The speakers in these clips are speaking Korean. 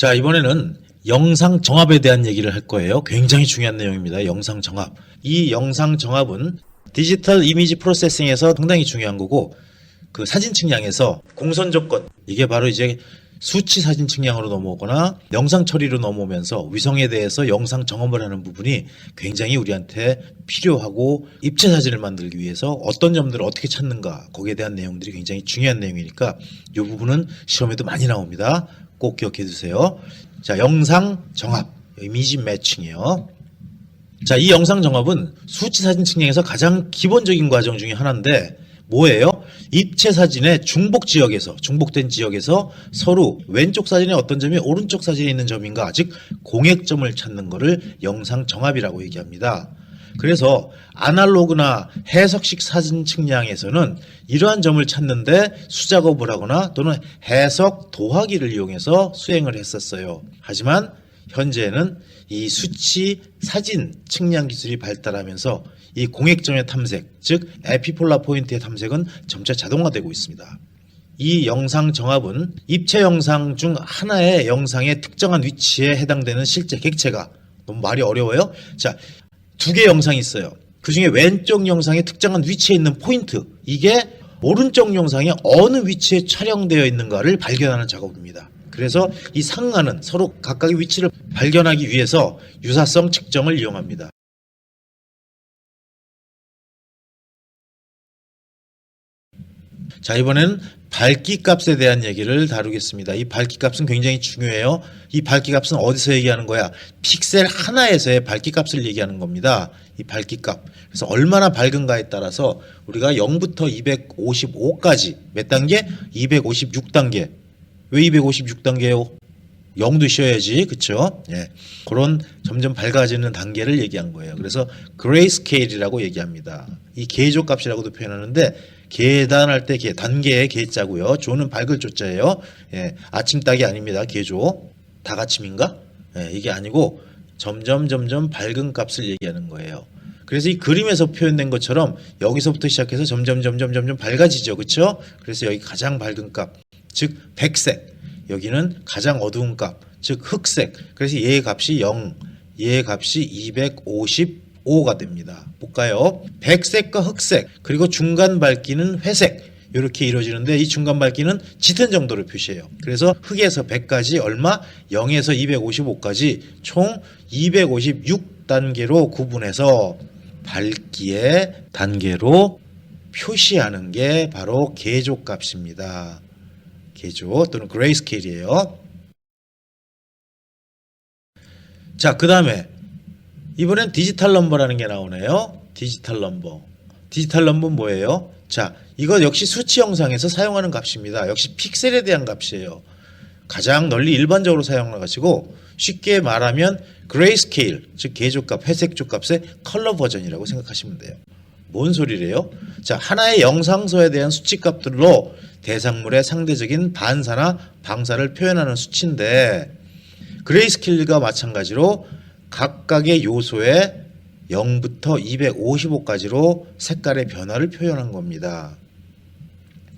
자, 이번에는 영상 정합에 대한 얘기를 할 거예요. 굉장히 중요한 내용입니다. 영상 정합. 이 영상 정합은 디지털 이미지 프로세싱에서 상당히 중요한 거고 그 사진 측량에서 공선 조건 이게 바로 이제 수치 사진 측량으로 넘어오거나 영상 처리로 넘어오면서 위성에 대해서 영상 정업을 하는 부분이 굉장히 우리한테 필요하고 입체 사진을 만들기 위해서 어떤 점들을 어떻게 찾는가 거기에 대한 내용들이 굉장히 중요한 내용이니까 이 부분은 시험에도 많이 나옵니다. 꼭 기억해 두세요. 자, 영상 정합, 이미지 매칭이요. 자, 이 영상 정합은 수치 사진 측량에서 가장 기본적인 과정 중에 하나인데 뭐예요? 입체 사진의 중복 지역에서 중복된 지역에서 서로 왼쪽 사진의 어떤 점이 오른쪽 사진에 있는 점인가 즉 공액점을 찾는 것을 영상 정합이라고 얘기합니다. 그래서 아날로그나 해석식 사진 측량에서는 이러한 점을 찾는데 수작업을 하거나 또는 해석 도화기를 이용해서 수행을 했었어요. 하지만 현재는 이 수치 사진 측량 기술이 발달하면서 이 공액점의 탐색, 즉 에피폴라 포인트의 탐색은 점차 자동화되고 있습니다. 이 영상 정합은 입체 영상 중 하나의 영상의 특정한 위치에 해당되는 실제 객체가 너무 말이 어려워요. 자, 두 개 영상이 있어요. 그 중에 왼쪽 영상의 특정한 위치에 있는 포인트, 이게 오른쪽 영상에 어느 위치에 촬영되어 있는가를 발견하는 작업입니다. 그래서 이 상하는 서로 각각의 위치를 발견하기 위해서 유사성 측정을 이용합니다. 자, 이번에는 밝기 값에 대한 얘기를 다루겠습니다. 이 밝기 값은 굉장히 중요해요. 이 밝기 값은 어디서 얘기하는 거야? 픽셀 하나에서의 밝기 값을 얘기하는 겁니다. 이 밝기 값. 그래서 얼마나 밝은가에 따라서 우리가 0부터 255까지 몇 단계? 256단계. 왜 256단계요? 0도 쉬어야지. 그쵸? 예. 그런 점점 밝아지는 단계를 얘기한 거예요. 그래서 그레이스케일이라고 얘기합니다. 이 계조 값이라고도 표현하는데 계단할 때 계, 단계의 계자고요. 조는 밝을 조자예요. 예. 아침 딱이 아닙니다. 계조. 다가침인가? 예, 이게 아니고 점점 점점 밝은 값을 얘기하는 거예요. 그래서 이 그림에서 표현된 것처럼 여기서부터 시작해서 점점 점점 점점 밝아지죠. 그렇죠? 그래서 여기 가장 밝은 값, 즉 백색. 여기는 가장 어두운 값, 즉 흑색. 그래서 얘의 값이 0, 얘의 값이 255가 됩니다. 볼까요? 백색과 흑색, 그리고 중간 밝기는 회색. 이렇게 이루어지는데 이 중간 밝기는 짙은 정도를 표시해요. 그래서 흑에서 100까지 얼마? 0에서 255까지 총 256단계로 구분해서 밝기의 단계로 표시하는 게 바로 계조 값입니다. 계조 또는 그레이스케일이에요. 자, 그 다음에 이번엔 디지털 넘버라는 게 나오네요. 디지털 넘버. 디지털 넘버는 뭐예요? 자, 이거 역시 수치 영상에서 사용하는 값입니다. 역시 픽셀에 대한 값이에요. 가장 널리 일반적으로 사용하는 것이고 쉽게 말하면 그레이스케일, 즉 계조값, 회색조 값의 컬러 버전이라고 생각하시면 돼요. 뭔 소리래요? 자, 하나의 영상소에 대한 수치값들로 대상물의 상대적인 반사나 방사를 표현하는 수치인데 그레이스케일과 마찬가지로 각각의 요소에 0부터 255까지로 색깔의 변화를 표현한 겁니다.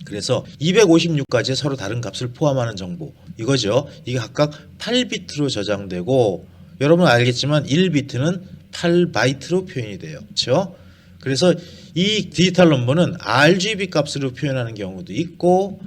그래서 256까지 서로 다른 값을 포함하는 정보 이거죠. 이게 각각 8비트로 저장되고 여러분 알겠지만 1비트는 8바이트로 표현이 돼요. 그렇죠? 그래서 이 디지털 넘버는 RGB 값으로 표현하는 경우도 있고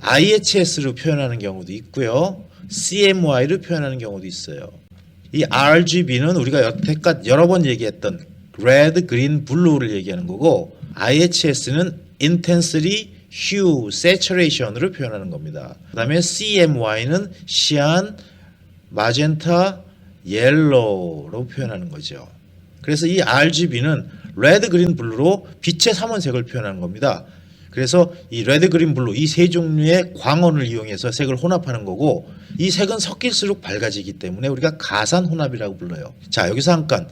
IHS로 표현하는 경우도 있고요. CMY로 표현하는 경우도 있어요. 이 RGB는 우리가 여태껏 여러 번 얘기했던 레드, 그린, 블루를 얘기하는 거고 IHS는 intensity, hue, saturation으로 표현하는 겁니다. 그다음에 CMY는 cyan, magenta, yellow로 표현하는 거죠. 그래서 이 RGB는 레드, 그린, 블루로 빛의 삼원색을 표현하는 겁니다. 그래서 이 레드, 그린, 블루 이 세 종류의 광원을 이용해서 색을 혼합하는 거고 이 색은 섞일수록 밝아지기 때문에 우리가 가산 혼합이라고 불러요. 자 여기서 잠깐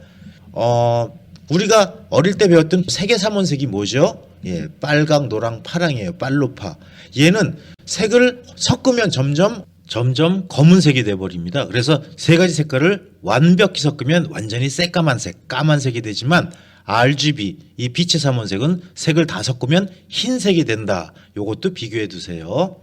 어 우리가 어릴 때 배웠던 색의 삼원색이 뭐죠? 예, 빨강, 노랑, 파랑이에요. 빨로파. 얘는 색을 섞으면 점점 점점 검은색이 돼 버립니다. 그래서 세 가지 색깔을 완벽히 섞으면 완전히 새까만색, 까만색이 되지만 RGB 이 빛의 삼원색은 색을 다 섞으면 흰색이 된다. 요것도 비교해 두세요.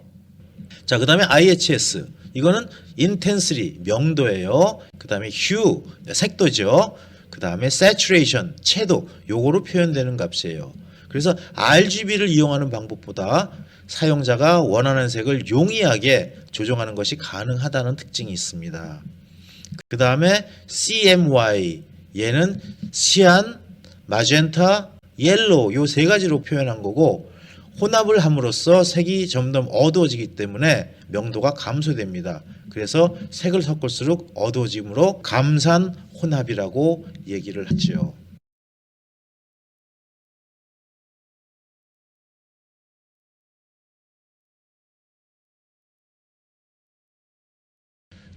자, 그다음에 IHS 이거는 intensely 명도예요. 그다음에 hue 색도죠. 그다음에 saturation 채도 요거로 표현되는 값이에요. 그래서 RGB를 이용하는 방법보다 사용자가 원하는 색을 용이하게 조정하는 것이 가능하다는 특징이 있습니다. 그 다음에 CMY 얘는 시안, 마젠타, 옐로우 요세 가지로 표현한 거고 혼합을 함으로써 색이 점점 어두워지기 때문에 명도가 감소됩니다. 그래서 색을 섞을수록 어두워짐으로 감산 혼합이라고 얘기를 하지요.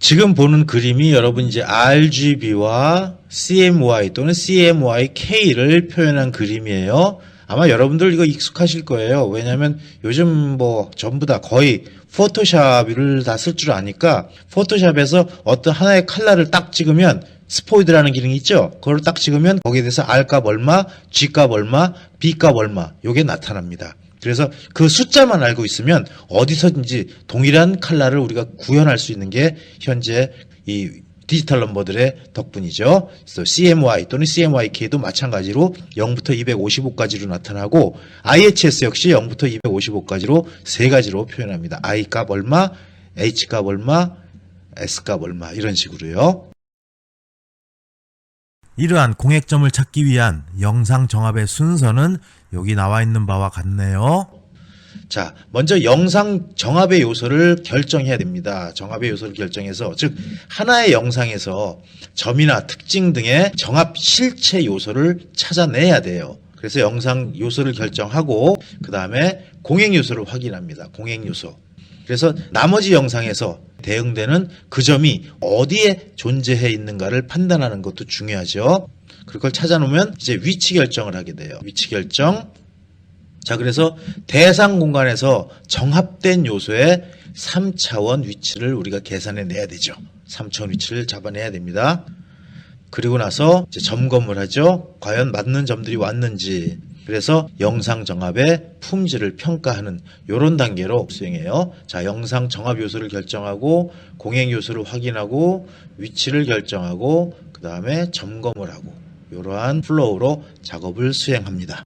지금 보는 그림이 여러분 이제 RGB와 CMY 또는 CMYK를 표현한 그림이에요. 아마 여러분들 이거 익숙하실 거예요. 왜냐하면 요즘 뭐 전부 다 거의 포토샵을 다 쓸 줄 아니까 포토샵에서 어떤 하나의 컬러를 딱 찍으면 스포이드라는 기능이 있죠. 그걸 딱 찍으면 거기에 대해서 R 값 얼마, G 값 얼마, B 값 얼마 요게 나타납니다. 그래서 그 숫자만 알고 있으면 어디서든지 동일한 컬러를 우리가 구현할 수 있는 게 현재 이 디지털 넘버들의 덕분이죠. 그래서 CMY 또는 CMYK도 마찬가지로 0부터 255까지로 나타나고 IHS 역시 0부터 255까지로 세 가지로 표현합니다. I 값 얼마, H 값 얼마, S 값 얼마 이런 식으로요. 이러한 공액점을 찾기 위한 영상 정합의 순서는 여기 나와 있는 바와 같네요. 자, 먼저 영상 정합의 요소를 결정해야 됩니다. 정합의 요소를 결정해서, 즉, 하나의 영상에서 점이나 특징 등의 정합 실체 요소를 찾아내야 돼요. 그래서 영상 요소를 결정하고, 그 다음에 공행 요소를 확인합니다. 공행 요소. 그래서 나머지 영상에서 대응되는 그 점이 어디에 존재해 있는가를 판단하는 것도 중요하죠. 그걸 찾아놓으면 이제 위치 결정을 하게 돼요. 위치 결정. 자, 그래서 대상 공간에서 정합된 요소의 3차원 위치를 우리가 계산해 내야 되죠. 3차원 위치를 잡아내야 됩니다. 그리고 나서 점검을 하죠. 과연 맞는 점들이 왔는지. 그래서 영상 정합의 품질을 평가하는 이런 단계로 수행해요. 자, 영상 정합 요소를 결정하고 공행 요소를 확인하고 위치를 결정하고 그 다음에 점검을 하고 이러한 플로우로 작업을 수행합니다.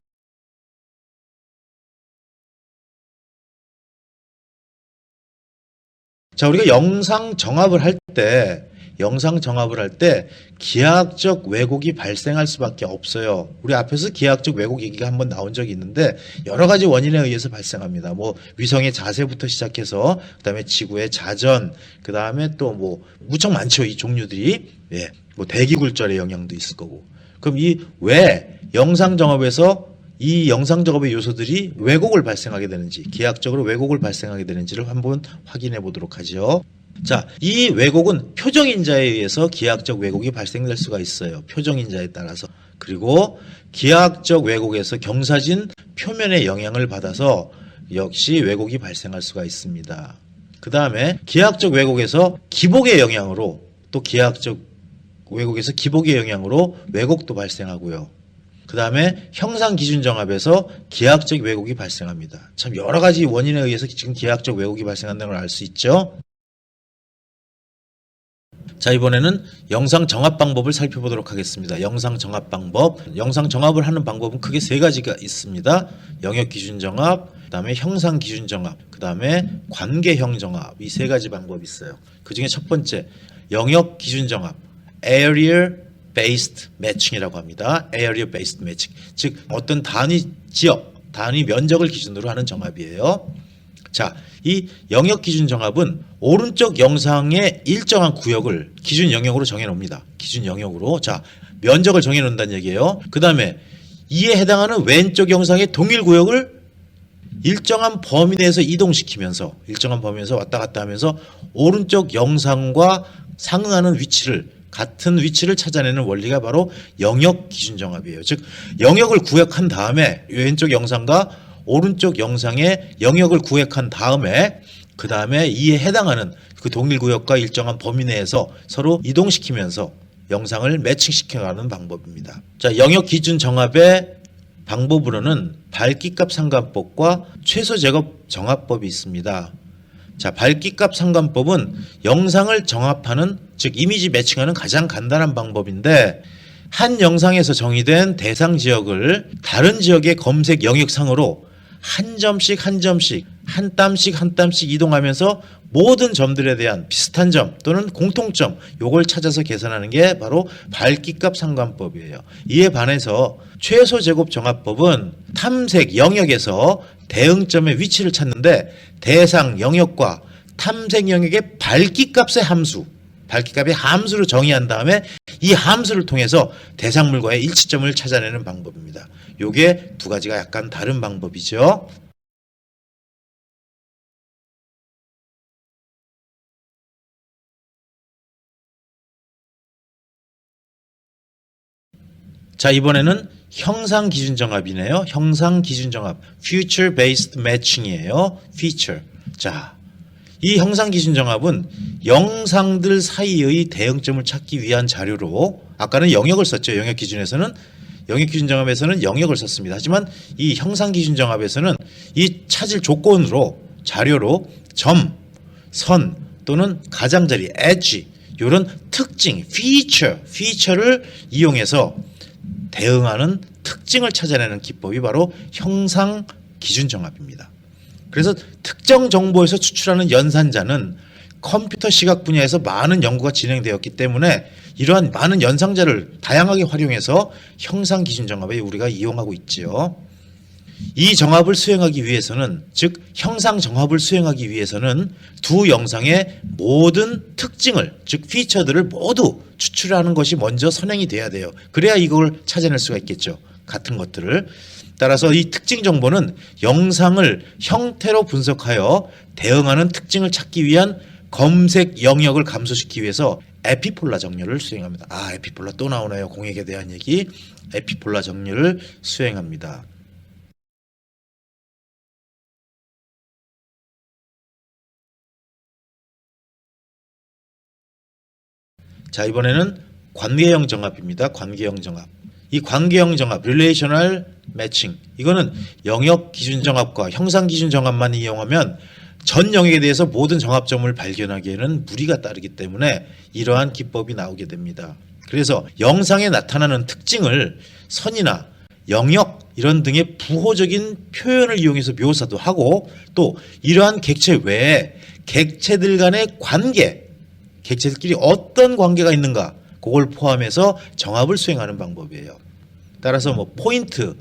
자, 우리가 영상 정합을 할 때, 영상 정합을 할 때 기하학적 왜곡이 발생할 수밖에 없어요. 우리 앞에서 기하학적 왜곡 얘기가 한번 나온 적이 있는데 여러 가지 원인에 의해서 발생합니다. 뭐 위성의 자세부터 시작해서 그다음에 지구의 자전, 그다음에 또 뭐 무척 많죠. 이 종류들이. 예. 뭐 대기 굴절의 영향도 있을 거고. 그럼 이 왜 영상 정합에서 이 영상 작업의 요소들이 왜곡을 발생하게 되는지, 기하학적으로 왜곡을 발생하게 되는지를 한번 확인해 보도록 하죠. 자, 이 왜곡은 표정인자에 의해서 기하학적 왜곡이 발생될 수가 있어요. 표정인자에 따라서. 그리고 기하학적 왜곡에서 경사진 표면의 영향을 받아서 역시 왜곡이 발생할 수가 있습니다. 그 다음에 기하학적 왜곡에서 기복의 영향으로 또 기하학적 왜곡에서 기복의 영향으로 왜곡도 발생하고요. 그 다음에 형상 기준 정합에서 기하학적 왜곡이 발생합니다. 참 여러 가지 원인에 의해서 지금 기하학적 왜곡이 발생한다는 걸 알 수 있죠. 자, 이번에는 영상 정합 방법을 살펴보도록 하겠습니다. 영상 정합 방법. 영상 정합을 하는 방법은 크게 세 가지가 있습니다. 영역 기준 정합, 그다음에 형상 기준 정합, 그다음에 관계형 정합. 이 세 가지 방법이 있어요. 그중에 첫 번째, 영역 기준 정합. Area based matching이라고 합니다. area based matching. 즉 어떤 단위 지역, 단위 면적을 기준으로 하는 정합이에요. 자, 이 영역 기준 정합은 오른쪽 영상의 일정한 구역을 기준 영역으로 정해 놓습니다. 기준 영역으로. 자, 면적을 정해 놓는다는 얘기예요. 그다음에 이에 해당하는 왼쪽 영상의 동일 구역을 일정한 범위 내에서 이동시키면서 일정한 범위 내에서 왔다 갔다 하면서 오른쪽 영상과 상응하는 위치를 같은 위치를 찾아내는 원리가 바로 영역 기준 정합이에요. 즉 영역을 구획한 다음에 왼쪽 영상과 오른쪽 영상의 영역을 구획한 다음에 그 다음에 이에 해당하는 그 동일 구역과 일정한 범위 내에서 서로 이동시키면서 영상을 매칭시켜가는 방법입니다. 자, 영역 기준 정합의 방법으로는 밝기값 상관법과 최소 제곱 정합법이 있습니다. 자, 밝기값 상관법은 영상을 정합하는 즉 이미지 매칭하는 가장 간단한 방법인데 한 영상에서 정의된 대상 지역을 다른 지역의 검색 영역상으로 한 점씩 한 점씩 한 땀씩 한 땀씩 이동하면서 모든 점들에 대한 비슷한 점 또는 공통점 요걸 찾아서 계산하는 게 바로 밝기값 상관법이에요. 이에 반해서 최소 제곱 정합법은 탐색 영역에서 대응점의 위치를 찾는데 대상 영역과 탐색 영역의 밝기값의 함수 밝기값의 함수를 정의한 다음에 이 함수를 통해서 대상물과의 일치점을 찾아내는 방법입니다. 요게 두 가지가 약간 다른 방법이죠. 자, 이번에는 형상 기준 정합이네요. 형상 기준 정합. future based matching이에요. feature. 자, 이 형상 기준 정합은 영상들 사이의 대응점을 찾기 위한 자료로 아까는 영역을 썼죠. 영역 기준에서는 영역 기준 정합에서는 영역을 썼습니다. 하지만 이 형상 기준 정합에서는 이 찾을 조건으로 자료로 점, 선 또는 가장자리, edge 이런 특징, feature, feature를 이용해서 대응하는 특징을 찾아내는 기법이 바로 형상 기준 정합입니다. 그래서 특정 정보에서 추출하는 연산자는 컴퓨터 시각 분야에서 많은 연구가 진행되었기 때문에 이러한 많은 연상자를 다양하게 활용해서 형상 기준 정합에 우리가 이용하고 있지요. 이 정합을 수행하기 위해서는 즉 형상 정합을 수행하기 위해서는 두 영상의 모든 특징을 즉 피처들을 모두 추출하는 것이 먼저 선행이 돼야 돼요. 그래야 이걸 찾아낼 수가 있겠죠. 같은 것들을 따라서 이 특징 정보는 영상을 형태로 분석하여 대응하는 특징을 찾기 위한 검색 영역을 감소시키기 위해서 에피폴라 정렬을 수행합니다. 아, 에피폴라 또 나오네요. 공액에 대한 얘기. 에피폴라 정렬을 수행합니다. 자, 이번에는 관계형 정합입니다. 관계형 정합. 이 관계형 정합, relational matching. 이거는 영역 기준 정합과 형상 기준 정합만 이용하면 전 영역에 대해서 모든 정합점을 발견하기에는 무리가 따르기 때문에 이러한 기법이 나오게 됩니다. 그래서 영상에 나타나는 특징을 선이나 영역 이런 등의 부호적인 표현을 이용해서 묘사도 하고 또 이러한 객체 외에 객체들 간의 관계 객체들끼리 어떤 관계가 있는가 그걸 포함해서 정합을 수행하는 방법이에요. 따라서 뭐 포인트,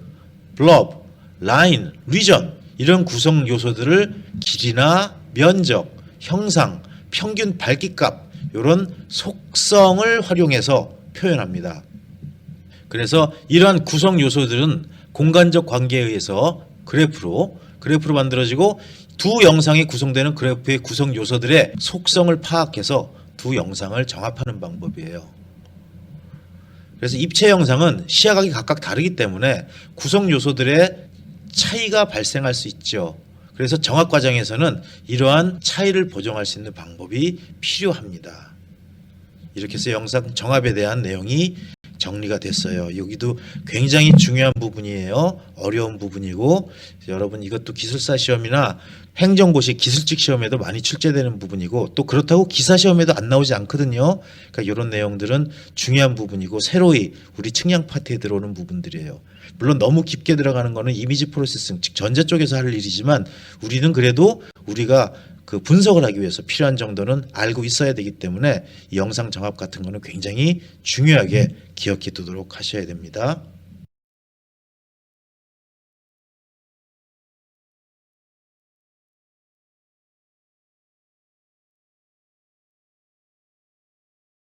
블럽, 라인, 리전 이런 구성 요소들을 길이나 면적, 형상, 평균 밝기값 이런 속성을 활용해서 표현합니다. 그래서 이러한 구성 요소들은 공간적 관계에 의해서 그래프로 그래프로 만들어지고 두 영상이 구성되는 그래프의 구성 요소들의 속성을 파악해서 두 영상을 정합하는 방법이에요. 그래서 입체 영상은 시야각이 각각 다르기 때문에 구성 요소들의 차이가 발생할 수 있죠. 그래서 정합 과정에서는 이러한 차이를 보정할 수 있는 방법이 필요합니다. 이렇게 해서 영상 정합에 대한 내용이 정리가 됐어요. 여기도 굉장히 중요한 부분이에요. 어려운 부분이고 여러분 이것도 기술사 시험이나 행정고시 기술직 시험에도 많이 출제되는 부분이고 또 그렇다고 기사 시험에도 안 나오지 않거든요. 그러니까 이런 내용들은 중요한 부분이고 새로이 우리 측량 파트에 들어오는 부분들이에요. 물론 너무 깊게 들어가는 거는 이미지 프로세싱 즉 전자 쪽에서 할 일이지만 우리는 그래도 우리가 그 분석을 하기 위해서 필요한 정도는 알고 있어야 되기 때문에 이 영상 정합 같은 거는 굉장히 중요하게 기억해 두도록 하셔야 됩니다.